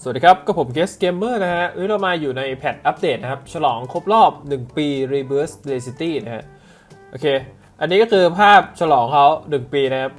สวัสดีครับ ก็ผมเกสเกมเมอร์นะฮะวันนี้เรามาอยู่ในแพทอัปเดตนะครับ ฉลองครบรอบ 1 ปี Reverse d a y City นะฮะ โอเค อันนี้ก็คือภาพฉลองเขา 1 ปีนะครับ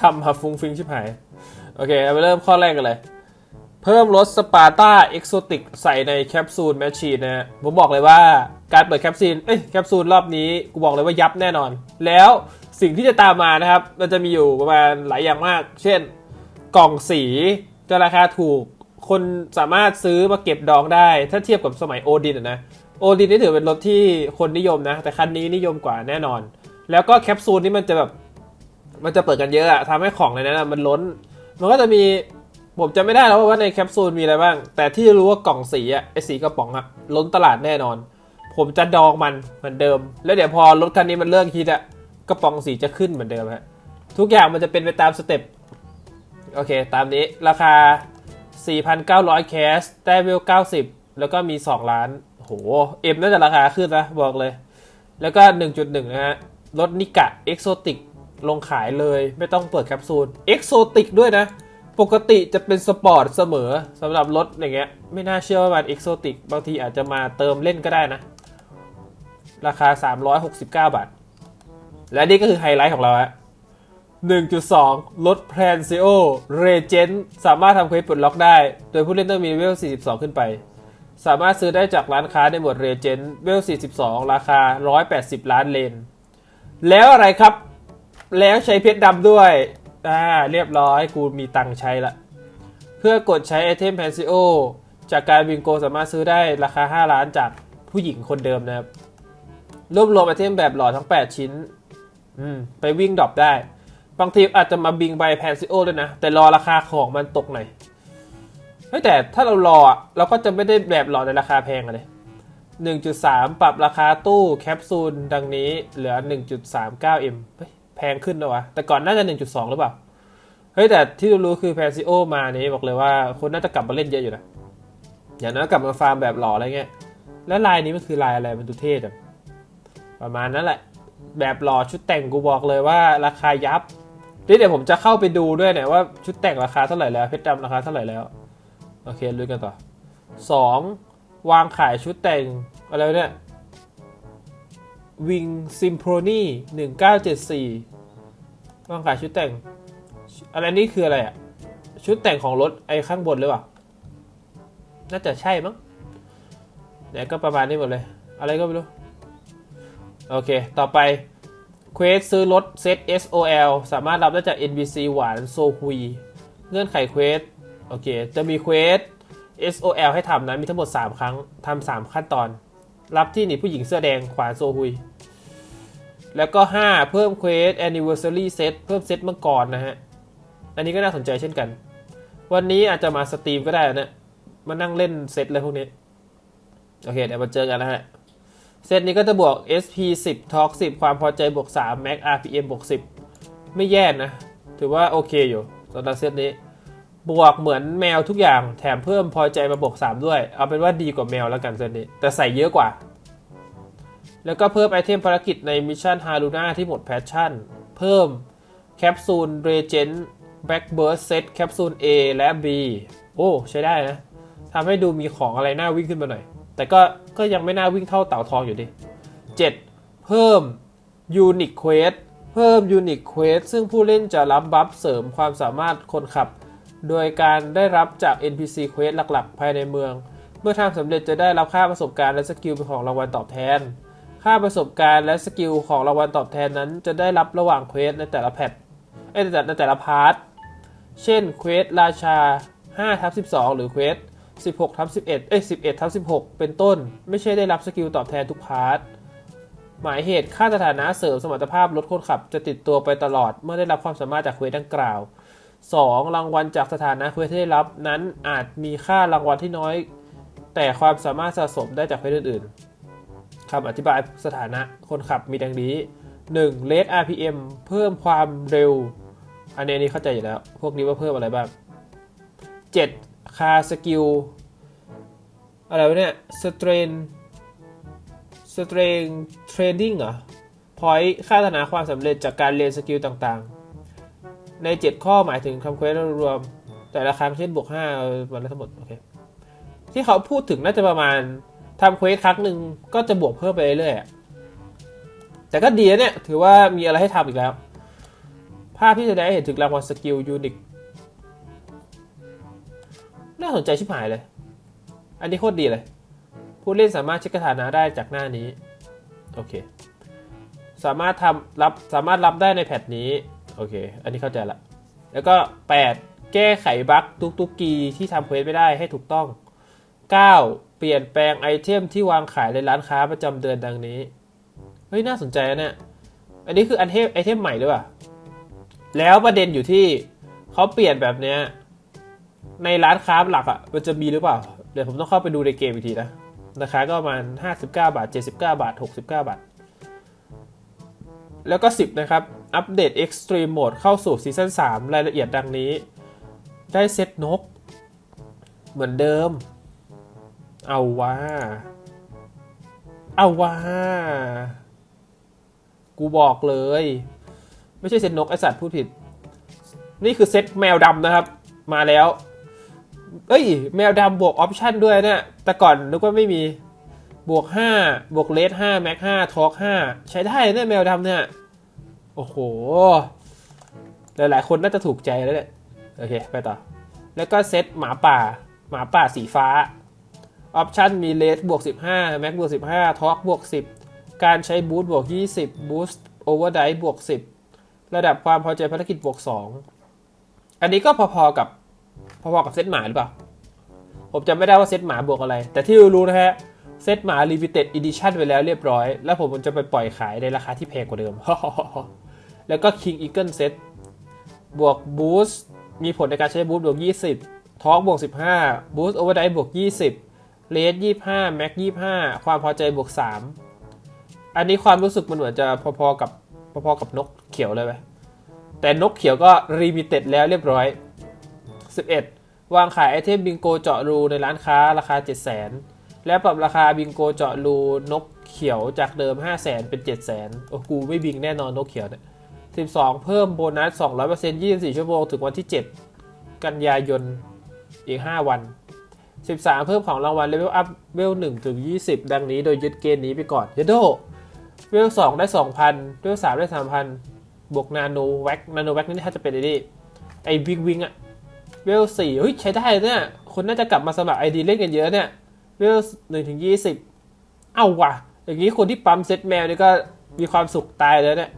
ทำมาฟุ้งฟิ้งชิบหาย โอเคเอาไปเริ่มข้อแรกกันเลย เพิ่มรถสปาร์ต้าเอ็กโซติกใส่ในแคปซูลแมชชีนนะฮะ ผมบอกเลยว่าการเปิดแคปซูลเอ้ยแคปซูลรอบนี้ กูบอกเลยว่ายับแน่นอน แล้วสิ่งที่จะตามมานะครับมันจะมีอยู่ประมาณหลายอย่างมาก เช่น กล่องสี จะราคาถูกคนสามารถซื้อมาเก็บดองได้ ถ้าเทียบกับสมัยโอดินนะโอดินนี่ถือเป็นรถที่คนนิยมนะ แต่คันนี้นิยมกว่าแน่นอน แล้วก็แคปซูลนี่มันจะแบบมันจะเปิดกันเยอะอะทำให้ของในนั้นอะมันล้น มันก็จะมีผมจะไม่ได้แล้วว่าในแคปซูลมีอะไรบ้าง แต่ที่รู้ว่ากล่องสีอะไอสีกระป๋องอะล้นตลาดแน่นอน ผมจะดองมันเหมือนเดิม แล้วเดี๋ยวพอรถคันนี้มันเลิกฮิตอะกระป๋องสีจะขึ้นเหมือนเดิมฮะทุกอย่างมันจะเป็นไปตามสเต็ป โอเค ตามนี้ราคา 4,900 แคสได้เวล 90 แล้วก็มี 2 ล้านโหเอ็มน่าจะราคาขึ้นนะ บอกเลย แล้วก็ 1.1 นะฮะรถนิกะเอ็กโซติกลงขายเลยไม่ต้องเปิดแคปซูลเอ็กโซติกด้วยนะ ปกติจะเป็นสปอร์ตเสมอสำหรับรถอย่างเงี้ย ไม่น่าเชื่อว่ามันเอ็กโซติกบางทีอาจจะมาเติมเล่นก็ได้นะ ราคา 369 บาท และนี่ก็คือไฮไลท์ของเราฮะ 1.2 ลดแพลนซิโอเรเจนสามารถทำเควสปลดล็อกได้ โดยผู้เล่นต้องมีเลเวล 42 ขึ้นไป สามารถซื้อได้จากร้านค้าในหมวดเรเจนเวล 42 ราคา 180 ล้านเลน แล้วอะไรครับ แล้วใช้เพชรดำด้วย อ่า เรียบร้อย กูมีตังค์ใช้ละ เพื่อกดใช้ไอเทมแพนซิโอจากการบิงโกสามารถซื้อได้ราคา 5 ล้านจากผู้หญิงคนเดิมนะครับ รวบรวมไอเทมแบบหล่อทั้ง 8 ชิ้น อืม ไปวิ่งดรอปได้ บางทีอาจจะมาบิงใบแพนซิโอด้วยนะ แต่รอราคาของมันตกหน่อยเฮ้ยแต่ถ้าเรารอเราก็จะไม่ได้แบบหล่อในราคาแพงเลย1.3 ปรับราคาตู้แคปซูลดังนี้เหลือ 1.39M เฮ้ยแพงขึ้นนะวะ แต่ก่อนน่าจะ 1.2 หรือเปล่า เฮ้ย แต่ที่รู้คือแพนซิโอมานี้บอกเลยว่าคนน่าจะกลับมาเล่นเยอะอยู่นะ อย่างนั้นกลับมาฟาร์มแบบหล่ออะไรเงี้ย แล้วลายนี้มันคือลายอะไรมันดูเท่จังประมาณนั้นแหละ แบบหล่อชุดแต่งกูบอกเลยว่าราคายับ นี่เดี๋ยวผมจะเข้าไปดูด้วยเนี่ยว่าชุดแต่งราคาเท่าไหร่แล้วเพชรดำราคาเท่าไหร่แล้วโอเคลุยกันต่อสองวางขายชุดแต่งอะไรเนี่ยวิงซิมโพนีหนึ่งเก้าเจ็ดสี่วางขายชุดแต่งอะไรนี่คืออะไรอะชุดแต่งของรถไอ้ข้างบนหรือเปล่าน่าจะใช่มั้งเนี่ยก็ประมาณนี้หมดเลย อะไรก็ไม่รู้ โอเค ต่อไป เควสซื้อรถเซต SOL สามารถรับได้จาก NPC หวานโซฮุยเงื่อนไขเควสโอเค จะมีเควส SOL ให้ทำนะ มีทั้งหมด 3 ครั้งทำ3ขั้นตอน รับที่หนีผู้หญิงเสื้อแดงขวานโซฮุย แล้วก็ 5 เพิ่มเควส Anniversary Set เพิ่มเซตมังกรนะฮะ อันนี้ก็น่าสนใจเช่นกัน วันนี้อาจจะมาสตรีมก็ได้นะ มานั่งเล่นเซตอะไรพวกนี้ โอเค เดี๋ยวมาเจอกันนะฮะ เซตนี้ก็จะบวก SP 10 Torque 10 ความพอใจบวก3 Max RPM บวก10 ไม่แย่นะ ถือว่าโอเคอยู่สำหรับเซตนี้ บวกเหมือนแมวทุกอย่างแถมเพิ่มพอใจมาบวก 3 ด้วย เอาเป็นว่าดีกว่าแมวแล้วกันเซตนี้ แต่ใส่เยอะกว่า แล้วก็เพิ่มไอเทมภารกิจในมิชชั่นฮารูน่าที่หมดแพชชั่น เพิ่มแคปซูลเรเจนแบ็กเบิร์สเซตแคปซูล A และ B โอ้ ใช้ได้นะทำให้ดูมีของอะไรน่าวิ่งขึ้นมาหน่อย แต่ก็ก็ยังไม่น่าวิ่งเท่าเต่าทองอยู่ดิ 7. เพิ่ม Unique Quest เพิ่ม Unique Quest ซึ่งผู้เล่นจะรับบัฟเสริมความสามารถคนขับ โดยการได้รับจาก NPC Quest หลักๆ ภายในเมือง เมื่อทำสำเร็จจะได้รับค่าประสบการณ์และสกิลเป็นของรางวัลตอบแทน ค่าประสบการณ์และสกิลของรางวัลตอบแทนนั้นจะได้รับระหว่างเควสในแต่ละแพทเอ้ยในในแต่ละพาร์ท เช่นเควสราชา5ทับ12 หรือเควส 16ทับ11 เอ้ย 11ทับ16 เป็นต้น ไม่ใช่ได้รับสกิลตอบแทนทุกพาร์ท หมายเหตุค่าสถานะเสริมสมรรถภาพรถคนขับ จะติดตัวไปตลอดเมื่อได้รับความสามารถจากเควสดังกล่าว 2. รางวัลจากสถานะเควสที่ได้รับนั้นอาจมีค่ารางวัลที่น้อย แต่ความสามารถสะสมได้จากเควสอื่นๆคำอธิบายสถานะคนขับมีดังนี้ 1. Rate RPM เพิ่มความเร็ว อันนี้นนี้เข้าใจอยู่แล้ว พวกนี้ว่าเพิ่มอะไรบ้าง 7. คาสกิลอะไรวะเนี่ยสเตรนสเตรนเทรนดิ้งเหรอพอยต์ค่าธนาความสำเร็จจากการเรียนสกิลต่างๆ ใน 7 ข้อหมายถึงคำเควสรวม แต่ละครั้งเช่นบวกห้าวันละทั้งหมดโอเคที่เขาพูดถึงน่าจะประมาณทำเควสครั้งหนึ่งก็จะบวกเพิ่มไปเรื่อยๆแต่ก็ดีนะเนี่ย ถือว่ามีอะไรให้ทำอีกแล้ว ภาพที่แสดงให้เห็นถึงรางวัลสกิลยูนิค น่าสนใจชิบหายเลย อันนี้โคตรดีเลย ผู้เล่นสามารถเช็คสถานะได้จากหน้านี้ โอเค สามารถทำรับสามารถรับได้ในแพทนี้ โอเค อันนี้เข้าใจละ แล้วก็ 8 แก้ไขบั๊กตุกตุกกีที่ทำเควสไม่ได้ให้ถูกต้อง 9 เปลี่ยนแปลงไอเทมที่วางขายในร้านค้าประจำเดือนดังนี้ เฮ้ย น่าสนใจนะเนี่ย อันนี้คืออันเทมไอเทมใหม่ด้วยป่ะแล้วประเด็นอยู่ที่เขาเปลี่ยนแบบเนี้ย ในร้านค้าหลักอะ่ะมันจะมีหรือเปล่า เดี๋ยวผมต้องเข้าไปดูในเกมอีกทีนะราคาก็ประมาณ 59 บาท 79 บาท 69 บาท แล้วก็ 10 นะครับ อัปเดต Extreme Mode เข้าสู่ซีซั่น3 รายละเอียดดังนี้ ได้เซตนก เหมือนเดิม เอาว่า เอาว่า กูบอกเลย ไม่ใช่เซตนกไอสัตว์พูดผิด นี่คือเซตแมวดำนะครับ มาแล้ว เอ้ย แมวดำบวกออปชั่นด้วยเนี่ย แต่ก่อนนึกว่าไม่มี บวก 5 บวกเลส5แม็ก5ทอร์ก5ใช้ได้เนี่ยแมวดำเนี่ย โอ้โห หลายๆ คนน่าจะถูกใจแล้วเนี่ย โอเค ไปต่อ แล้วก็เซตหมาป่า หมาป่าสีฟ้า ออปชันมีเลสบวก 15 แม็กบวก 15ทอร์กบวก 10 การใช้บูสต์บวก 20 บูสต์โอเวอร์ไดบวก 10 ระดับความพอใจภารกิจบวก 2 อันนี้ก็พอๆกับ พอๆกับเซตหมาหรือเปล่า ผมจำไม่ได้ว่าเซตหมาบวกอะไร แต่ที่รู้นะฮะ เซตหมา Limited Edition ไปแล้วเรียบร้อย แล้วผมจะไปปล่อยขายในราคาที่แพงกว่าเดิม แล้วก็ King Eagle Set บวก Boost มีผลในการใช้ Boost บวก 20 Talk บวก 15 Boost Overdrive บวก 20 Rate 25 Max 25 ความพอใจบวก 3 อันนี้ความรู้สึกมันเหมือนจะพอๆกับพอๆกับนกเขียวเลยไหมแต่นกเขียวก็ Limited แล้วเรียบร้อย 11 วางขายไอเทมบิงโกเจาะรูในร้านค้าราคา 700,000 และปรับราคาบิงโกเจาะรูนกเขียวจากเดิม 500,000 เป็น 700,000 โอ้กูไม่บิงแน่นอนนกเขียวเนี่ย12 เพิ่มโบนัส 200% 24 ชั่วโมง ถึงวันที่ 7 กันยายนอีก 5 วัน 13 เพิ่มของรางวัลเลเวลอัพเวล1ถึง 20 ดังนี้โดยยึดเกณฑ์นี้ไปก่อนเยโดเวล2ได้ 2,000เวล3ได้ 3,000 บวกนาโนแว็กนาโนแว็กนี่ถ้าจะเป็นไอ้นี่ไอ้วิงวิงอะ เวล4เฮ้ยใช้ได้เนี่ยคนน่าจะกลับมาสมัครไอดีเล่นกันเยอะเนี่ยเวล1ถึง20เอ้าว่ะ อย่างนี้คนที่ปั๊มเซตแมวนี่ก็มีความสุขตายเลยเนี่ย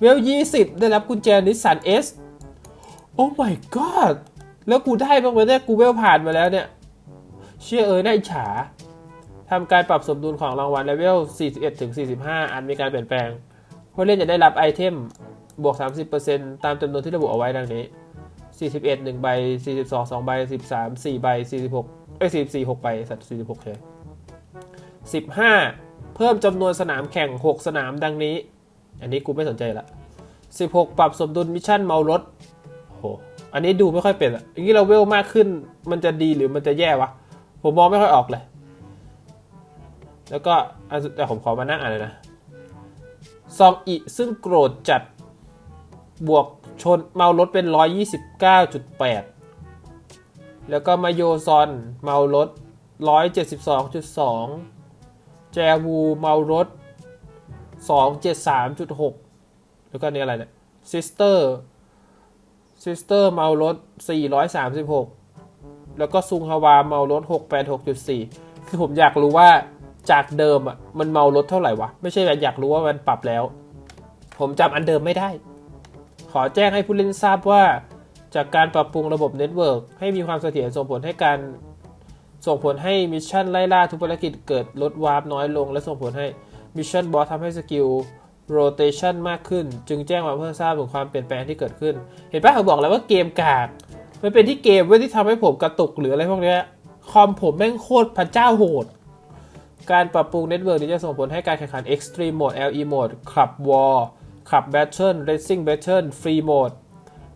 เวล20ได้รับกุญแจนิสสันเอสโอ้ my god แล้วกูได้บ้างไหมเนี่ยกูเวลผ่านมาแล้วเนี่ย เชื่อเออน่าอิจฉาทำการปรับสมดุลของรางวัลเลเวล 41 ถึง 45อาจมีการเปลี่ยนแปลงผู้เล่นจะได้รับไอเทม บวก 30%ตามจำนวนที่ระบุเอาไว้ดังนี้ 41 1ใบ42 2ใบ13 4ใบ46เอ้ย44 6ใบสัตว์46เลย15 เพิ่มจำนวนสนามแข่ง 6 สนามดังนี้ อันนี้กูไม่สนใจละ 16 ปรับสมดุลมิชชั่นเมารถโหอันนี้ดูไม่ค่อยเป็นอะอย่างนี้เราเวลมากขึ้น มันจะดีหรือมันจะแย่วะ ผมมองไม่ค่อยออกเลย แล้วก็อันสุดแต่ผมขอมานั่งอ่านเลยนะ ซองอิซึ่งโกรธจัดบวก ชนเมารถเป็น 129.8 แล้วก็มาโยซอนเมารถ 172.2 แจวูเมารถ 273.6 แล้วก็นี่อะไรเนี่ยซิสเตอร์ซิสเตอร์เมารถ 436 แล้วก็ซุงฮาวาเมารถ 686.4 คือผมอยากรู้ว่าจากเดิมอะมันเมารถเท่าไหร่วะ ไม่ใช่แบบอยากรู้ว่ามันปรับแล้ว ผมจำอันเดิมไม่ได้ ขอแจ้งให้ผู้เล่นทราบว่า จากการปรับปรุงระบบเน็ตเวิร์กให้มีความเสถียรส่งผลให้การส่งผลให้มิชชั่นไล่ล่าทุกภารกิจเกิดลดวาร์ปน้อยลง และส่งผลให้มิชชั่นบอสทำให้สกิลโรเตชันมากขึ้น จึงแจ้งมาเพื่อทราบถึงความเปลี่ยนแปลงที่เกิดขึ้น เห็นปะเขาบอกแล้วว่าเกมกากมันเป็นที่เกมเว้ยที่ทำให้ผมกระตุกหรืออะไรพวกนี้คอมผมแม่งโคตรพระเจ้าโหด การปรับปรุงเน็ตเวิร์กนี้จะส่งผลให้การแข่งขัน Extreme Mode LE Mode Club War Club Battle Racing Battle Free Mode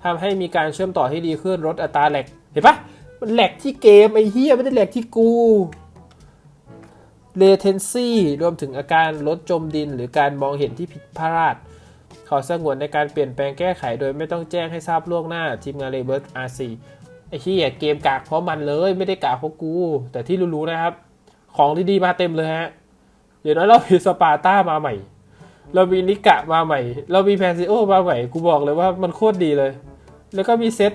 ทำให้มีการเชื่อมต่อที่ดีขึ้นลดอัตราแหลกเห็นปะมันแหลกที่เกม ไอ้เฮียไม่ได้แหลกที่กู latency รวมถึงอาการลดจมดิน หรือการมองเห็นที่ผิดพลาด ขอสงวนในการเปลี่ยนแปลงแก้ไขโดยไม่ต้องแจ้งให้ทราบล่วงหน้า ทีมงาน r e b i r t RC ไอ้ที่เกมกากเพราะมันเลยไม่ได้กากเพราะกู แต่ที่รู้ๆนะครับ ของดีๆมาเต็มเลยฮะเดี๋ยวนั้นเรามีสปาร์ต้ามาใหม่ เรามีนิกะมาใหม่ เรามีแพนซิโอมาใหม่ กูบอกเลยว่ามันโคตรดีเลย แล้วก็มีเซต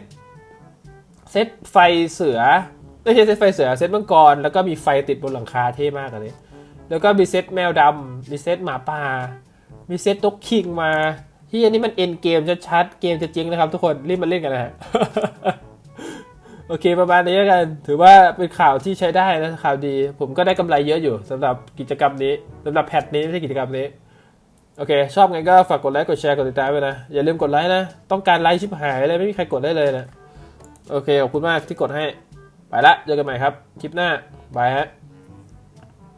เซตไฟเสือไม่ใช่เซตไฟเสือเซตมังกร แล้วก็มีไฟติดบนหลังคาเท่มากอันนี้แล้วก็มีเซตแมวดำมีเซตหมาป่า มีเซตนกคิงมาที่อันนี้มันเอ็นเกมชัดๆเกมจะจริงนะครับ ทุกคนรีบมาเล่นกันนะฮะโอเคประมาณนี้แล้วกัน ถือว่าเป็นข่าวที่ใช้ได้นะข่าวดี ผมก็ได้กำไรเยอะอยู่สำหรับกิจกรรมนี้สำหรับแพทนี้ไม่ใช่กิจกรรมนี้ โอเค ชอบไงก็ฝากกดไลค์กดแชร์กดติดตามไปนะ อย่าลืมกดไลค์นะ ต้องการไลค์ชิบหายเลยไม่มีใครกดได้เลยนะ โอเค ขอบคุณมากที่กดให้ ไปละ เจอกันใหม่ครับ คลิปหน้า บายฮะ